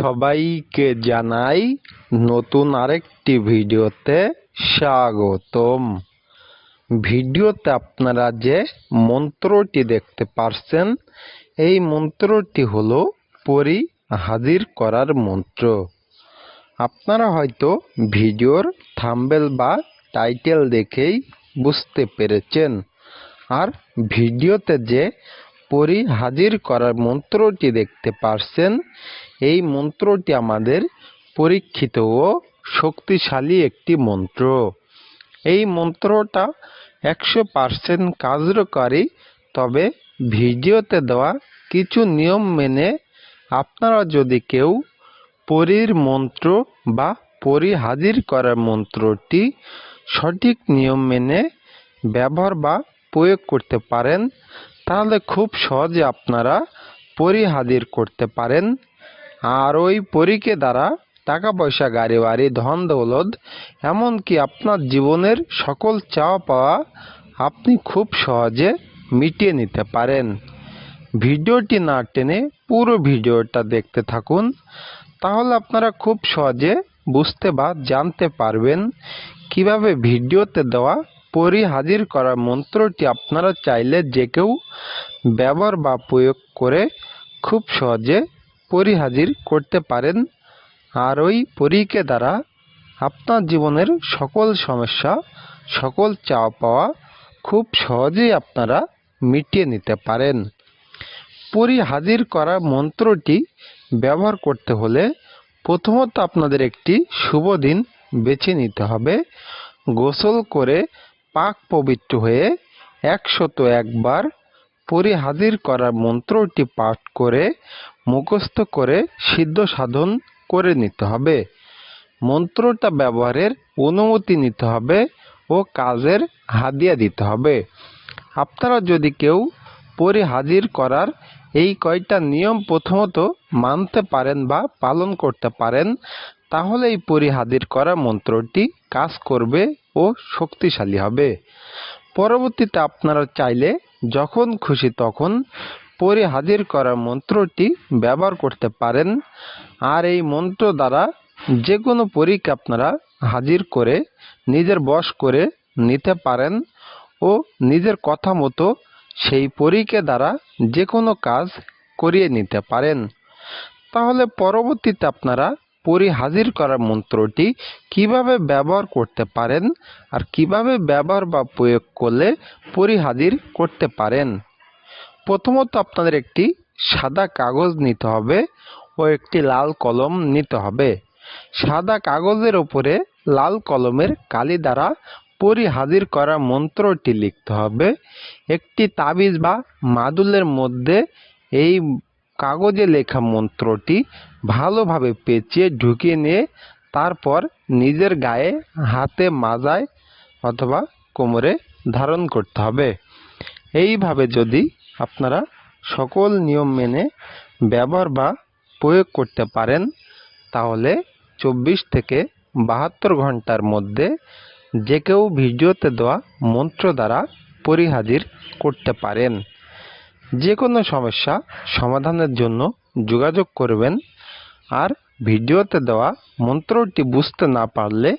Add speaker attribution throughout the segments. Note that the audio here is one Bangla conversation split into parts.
Speaker 1: সবাইকে জানাই নতুন আরেকটি ভিডিওতে স্বাগতম। ভিডিওতে আপনারা যে মন্ত্রটি দেখতে পারছেন, এই মন্ত্রটি হলো পরি হাজির করার মন্ত্র। আপনারা হয়তো ভিডিওর থাম্বেল বা টাইটেল দেখেই বুঝতে পেরেছেন। আর ভিডিওতে যে পরি হাজির করার মন্ত্রটি দেখতে পারছেন। এই মন্ত্রটি আমাদের পরীক্ষিত ও শক্তিশালী একটি মন্ত্র। এই মন্ত্রটা একশো পার্সেন্ট কার্যকারী, তবে ভিডিওতে দেওয়া কিছু নিয়ম মেনে আপনারা যদি কেউ পরীর মন্ত্র বা পরি হাজির করার মন্ত্রটি সঠিক নিয়ম মেনে ব্যবহার বা প্রয়োগ করতে পারেন তাহলে খুব সহজে আপনারা পরি হাজির করতে পারেন। আর ওই পরীকে দ্বারা টাকা পয়সা গাড়ি বাড়ি ধন দৌলত এমনকি আপনার জীবনের সকল চাওয়া পাওয়া আপনি খুব সহজে মিটিয়ে নিতে পারেন। ভিডিওটি না টেনে পুরো ভিডিওটা দেখতে থাকুন, তাহলে আপনারা খুব সহজে বুঝতে বা জানতে পারবেন কীভাবে ভিডিওতে দেওয়া পরি হাজির করার মন্ত্রটি আপনারা চাইলে যে কেউ ব্যবহার বা প্রয়োগ করে খুব সহজে পরি হাজির করতে পারেন। আর ওই পরীকে দ্বারা আপনার জীবনের সকল সমস্যা, সকল চাওয়া পাওয়া খুব সহজেই আপনারা মিটিয়ে নিতে পারেন। পরি হাজির করা মন্ত্রটি ব্যবহার করতে হলে প্রথমত আপনাদের একটি শুভ দিন বেছে নিতে হবে। গোসল করে পাক পবিত্র হয়ে একশত একবার পরি হাজির করার মন্ত্রটি পাঠ করে, মুখস্থ করে, সিদ্ধ সাধন করে নিতে হবে। মন্ত্রটা ব্যবহারের অনুমতি নিতে হবে ও কাজের হাদিয়া দিতে হবে। আপনারা যদি কেউ পরি হাজির করার এই কয়টা নিয়ম প্রথমত মানতে পারেন বা পালন করতে পারেন তাহলে এই পরি হাজির করা মন্ত্রটি কাজ করবে ও শক্তিশালী হবে। পরবর্তীতে আপনারা চাইলে যখন খুশি তখন পরি হাজির করার মন্ত্রটি ব্যবহার করতে পারেন। আর এই মন্ত্র দ্বারা যে কোনো পরীকে আপনারা হাজির করে নিজের বশ করে নিতে পারেন ও নিজের কথা মতো সেই পরীকে দ্বারা যে কোনো কাজ করিয়ে নিতে পারেন। তাহলে পরবর্তীতে আপনারা পরি হাজির করার মন্ত্রটি কীভাবে ব্যবহার করতে পারেন আর কীভাবে ব্যবহার বা প্রয়োগ করলে পরি হাজির করতে পারেন? প্রথমত আপনাদের একটি সাদা কাগজ নিতে হবে ও একটি লাল কলম নিতে হবে। সাদা কাগজের উপরে লাল কলমের কালি দ্বারা পরি হাজির করা মন্ত্রটি লিখতে হবে। একটি তাবিজ বা মাদুলের মধ্যে এই কাগজে লেখা মন্ত্রটি ভালোভাবে পেঁচিয়ে ঢুকিয়ে নিয়ে তারপর নিজের গায়ে হাতে মাজায় অথবা কোমরে ধারণ করতে হবে। এইভাবে যদি আপনারা সকল নিয়ম মেনে ব্যবহার বা প্রয়োগ করতে পারেন, তাহলে চব্বিশ থেকে বাহাত্তর ঘণ্টার মধ্যে যে কেউ ভিডিওতে দেওয়া মন্ত্র দ্বারা পরিহাজির করতে পারেন। যে কোনো সমস্যা সমাধানের জন্য যোগাযোগ করবেন আর ভিডিওতে দেওয়া মন্ত্রটি বুঝতে না পারলে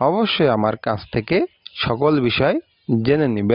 Speaker 1: অবশ্যই আমার কাছ থেকে সকল বিষয় জেনে নেবেন।